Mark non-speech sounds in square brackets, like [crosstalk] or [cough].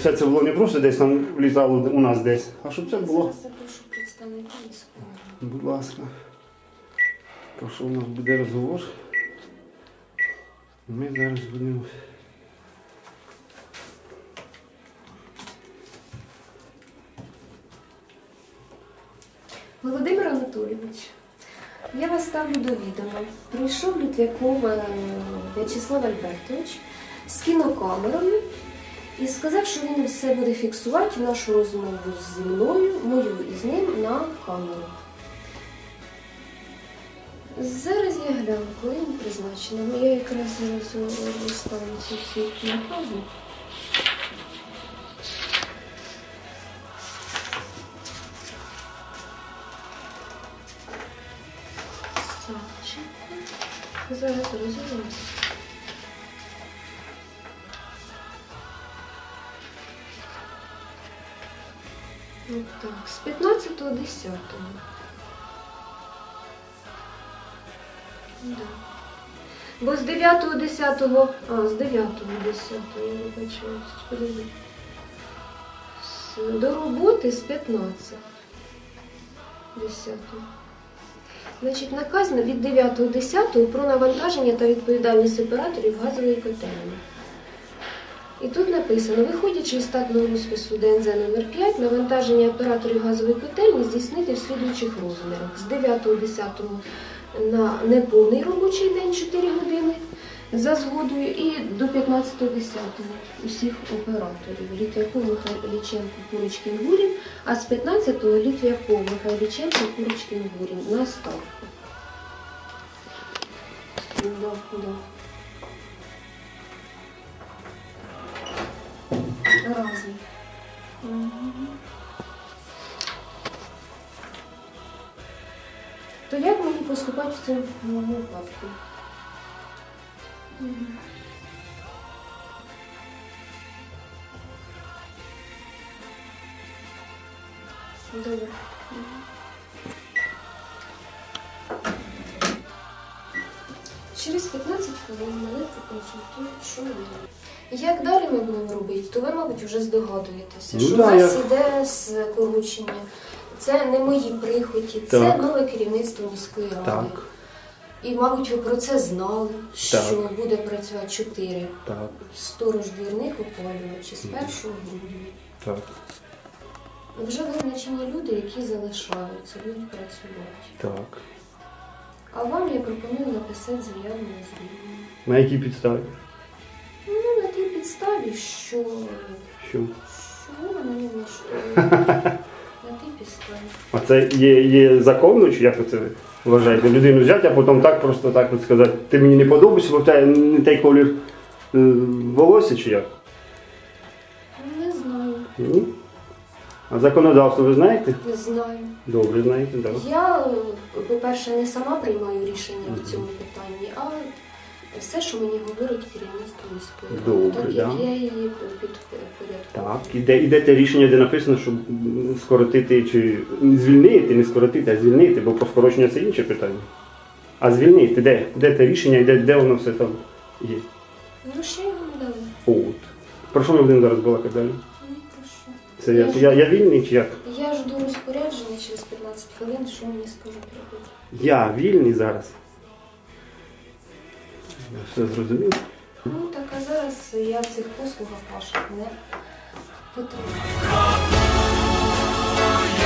все це було не просто десь там влізало у нас десь, а щоб це було. Будь ласка. Про що у нас буде розговор? Ми зараз будемо. Володимир Анатолійович, я вас ставлю до відома. Прийшов Літвяков е, В'ячеслав Альбертович з кінокамерою і сказав, що він все буде фіксувати нашу розмову зі мною, мою і з ним на камеру. Зараз я гляну, коли він призначений. Ну, Я якраз зараз оставлю ці всі накази. Зараз розуміємося. Так, з 15 до 10. Да. Бо з 9 10, а, з 9 10, я вибачаюсь. З- До роботи з 15. 10. Значить, наказ на- від 9.10 про навантаження та відповідальність операторів газової котельні. І тут написано, виходячи із штатного розпису ДНЗ номер 5 навантаження операторів газової котельні здійснити в слідуючих розмірах. З 9.10 на неповний робочий день 4 години за згодою і до 15.10 усіх операторів. Літвяков, Михайліченко, Курочкін, Гурін, а з 15-го Літвяков, Михайліченко, Курочкін, Гурін на ставку. То як мені поступати в цьому випадку? Добре. Через 15 хвилин мене проконсультують, що робимо. Як далі ми будемо робити, то ви, мабуть, вже здогадуєтеся, Ну що да, в нас я- іде скорочення. Це не мої прихоті, це Так. нове керівництво міської ради. Так, І, мабуть, ви про це знали, що Так. буде працювати чотири так, сторож двірник опалювачі з 1 грудня. так. Вже визначені люди, які залишаються, будуть працювати. Так. А вам я пропоную написати заяву на звільнення. На якій підставі? Ну, на тій підставі, що, Що? що ви мене не влаштовуєте. [laughs] На тій підставі. А це є, є законно, чи як ви це вважаєте? Людину взяти, а потім так просто так от сказати, ти мені не подобаєшся, бо в тебе не той колір е, волосся чи як? Не знаю, Ні? А законодавство ви знаєте? не знаю. Добре, знаєте, так. Я, е, по-перше, не сама приймаю рішення в цьому питанні, а все, що мені говорить керівництво міської ради, Добре, так да. я її підпорядковую. Так, іде, іде те рішення, де написано, щоб скоротити чи звільнити, не скоротити, а звільнити, бо про скорочення це інше питання. А звільнити, де? Де те рішення, де, де воно все там є? Ну, ще його не дали. От. Про що ми будемо зараз балакати далі? Це я, я, я вільний чи як? Я жду розпорядження через 15 хвилин, що мені скажуть робити. Я вільний зараз. Я все зрозумів. Ну, так а зараз я в цих послугах ваших не потрібна. Крокуй